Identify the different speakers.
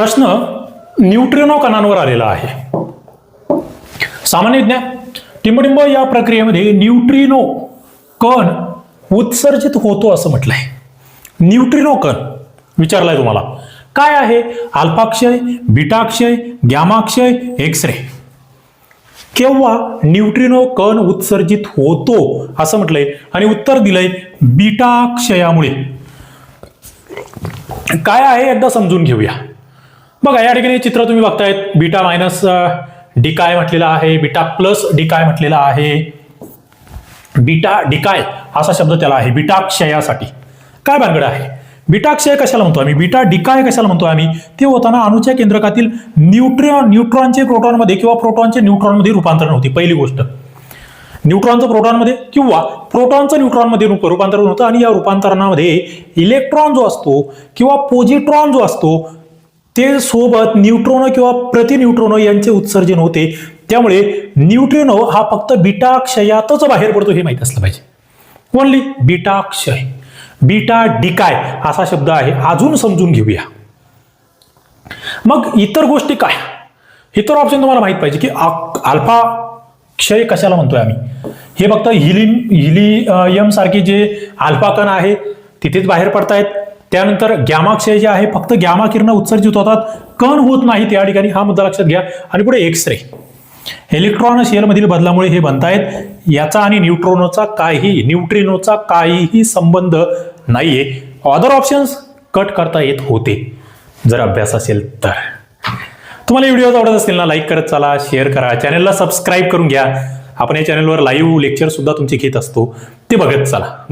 Speaker 1: प्रश्न न्यूट्रिनो कणांवर आलेला आहे. सामान्य ज्ञान टिंबटिंब या प्रक्रियेमध्ये न्यूट्रिनो कण उत्सर्जित होतो असं म्हटलंय. न्यूट्रिनो कण विचारलाय तुम्हाला. काय आहे? अल्पाक्षय बीटाक्षय ग्यामाक्षय एक्स रे केव्हा न्यूट्रिनो कण उत्सर्जित होतो असं म्हटलंय आणि उत्तर दिलंय बीटाक्षयामुळे. काय आहे? एकदा समजून घेऊया. बघा या ठिकाणी चित्र तुम्ही बघतायत बीटा मायनस डिकाय म्हटलेला आहे बीटा प्लस डिकाय म्हटलेला आहे. बीटा डिकाय असा शब्द त्याला आहे बीटाक्षयासाठी. काय भानगड आहे? बीटाक्षय कशाला म्हणतो आम्ही? बीटा डिकाय कशाला म्हणतो आम्ही? ते होताना अणुच्या केंद्रकातील न्यूट्रॉन न्यूट्रॉनचे प्रोटॉनमध्ये किंवा प्रोटॉनचे न्यूट्रॉनमध्ये रूपांतरण होते पहिली गोष्ट. न्यूट्रॉनचं प्रोटॉनमध्ये किंवा प्रोटॉनचं न्यूट्रॉनमध्ये रूप- रूपांतरण होतं आणि या रूपांतरणामध्ये इलेक्ट्रॉन जो असतो किंवा पोजिट्रॉन जो असतो ते सोबत न्यूट्रोनो किंवा प्रतिन्यूट्रोनो यांचे उत्सर्जन होते. त्यामुळे न्यूट्रिनो हा फक्त बीटाक्षयातच बाहेर पडतो हे माहीत असलं पाहिजे. ओनली बीटाक्षय. बीटा डिकाय असा शब्द आहे. अजून समजून घेऊया. मग इतर गोष्टी काय? इतर ऑप्शन तुम्हाला माहीत पाहिजे की अल्फा क्षय कशाला म्हणतोय आम्ही? हे फक्त हिलिन हिलियम सारखे जे अल्फा कण आहे तिथेच बाहेर पडतायत. त्यानंतर गॅमाक्षय जे आहे फक्त गॅमा किरण उत्सर्जित होतात. कण होत नाहीत या ठिकाणी हा मुद्दा लक्षात घ्या. आणि पुढे एक्स रे इलेक्ट्रॉन शेअरमधील बदलामुळे हे बनतायत. याचा आणि न्यूट्रोनोचा काही न्यूट्रिनोचा काहीही संबंध नाहीये. अदर ऑप्शन्स कट करता येत होते. जर अभ्यास असेल तर. तुम्हाला व्हिडिओ आवडत असतील ना लाईक करत चला शेअर करा. चॅनलला सबस्क्राईब करून घ्या. आपण या चॅनलवर लाईव्ह लेक्चर सुद्धा तुमचे घेत असतो. ते बघत चला.